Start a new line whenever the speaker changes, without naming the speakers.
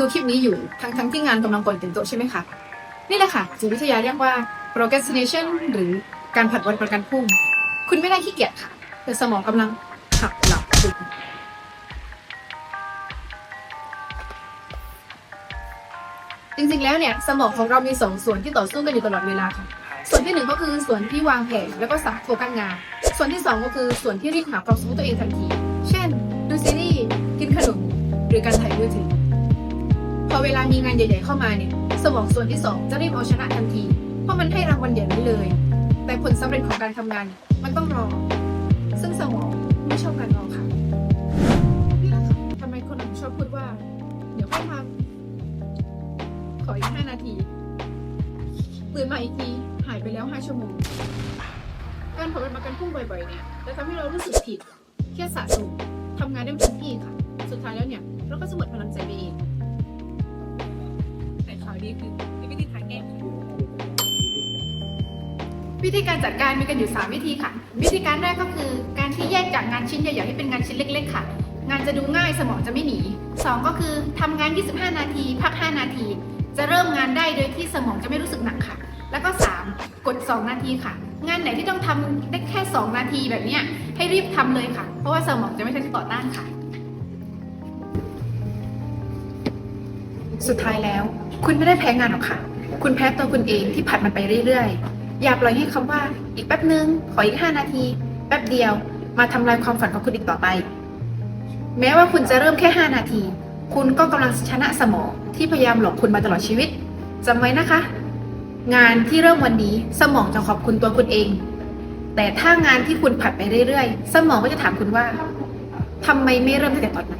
ดูคลิปนี้อยู่ทั้งทั้งที่งานกำลังก่อนเต็มโต๊ะใช่ไหมคะนี่แหละค่ะจิตวิทยาเรียกว่า procrastination หรือการผัดวันประกันพรุ่ง คุณไม่ได้ขี้เกียจค่ะ แต่สมองกำลังหักหลับดึกจริงๆ แล้วเนี่ยสมองของเรามีสองส่วนที่ต่อสู้กันอยู่ตลอดเวลาค่ะ ส่วนที่หนึ่งก็คือส่วนที่วางแผนแล้วก็สั่งโฟกัสงาน ส่วนที่สองก็คือส่วนที่รีบหาความสุขตัวเองทันที เช่น ดูซีรีส์ กินขนม หรือการถ่ายมือถือ พอเวลามีงานใหญ่ๆเข้ามาเนี่ย สมองส่วนที่สองจะรีบเอาชนะทันที เพราะมันให้รางวัลใหญ่ไว้เลย แต่ผลสำเร็จของการทำงานมันต้องรอ ซึ่งสมองไม่ชอบการรอค่ะทำไมคนถึงชอบพูดว่า เดี๋ยวค่อยทำขออีกห้านาทีตื่นมาอีกทีหายไปแล้วห้าชั่วโมง การผลประกันพุ่งบ่อยๆเนี่ยจะทำให้เรารู้สึกผิดเครียดสะสมทำงานได้ไม่เต็มที่ค่ะ สุดท้ายแล้วเนี่ย เราก็จะหมดพลังใจไปเอง แต่ข่าวดีคือมีวิธีทางแก้ไขวิธีการจัดการมีกันอยู่ 3 วิธีค่ะ วิธีการแรกก็คือการที่แยกจากงานชิ้นใหญ่ๆให้เป็นงานชิ้นเล็ก ๆ ค่ะ งานจะดูง่ายสมองจะไม่หนี 2 ก็คือทำงาน 25 นาที พัก 5 นาที จะเริ่มงานได้โดยที่สมองจะไม่รู้สึกหนักค่ะ แล้วก็ 3 กด 2 นาทีค่ะ งานไหนที่ต้องทำได้แค่ 2 นาทีแบบนี้ให้รีบทำเลยค่ะ เพราะว่าสมองจะไม่ใช่ต่อต้านค่ะ สุดท้ายแล้ว คุณไม่ได้แพ้งานหรอกค่ะ คุณแพ้ตัวคุณเองที่ผัดมันไปเรื่อยๆ อย่าปล่อยให้คำว่า อีกแป๊บนึง ขออีก5นาที แป๊บเดียว มาทำลายความฝันของคุณอีกต่อไป แม้ว่าคุณจะเริ่มแค่ 5 นาที คุณก็กำลังชนะสมองที่พยายามหลอกคุณมาตลอดชีวิตจำไว้นะคะ งานที่เริ่มวันนี้สมองจะขอบคุณตัวคุณเอง แต่ถ้างานที่คุณผัดไปเรื่อยๆ สมองก็จะถามคุณว่าทำไมไม่เริ่มตั้งแต่ตอนนั้น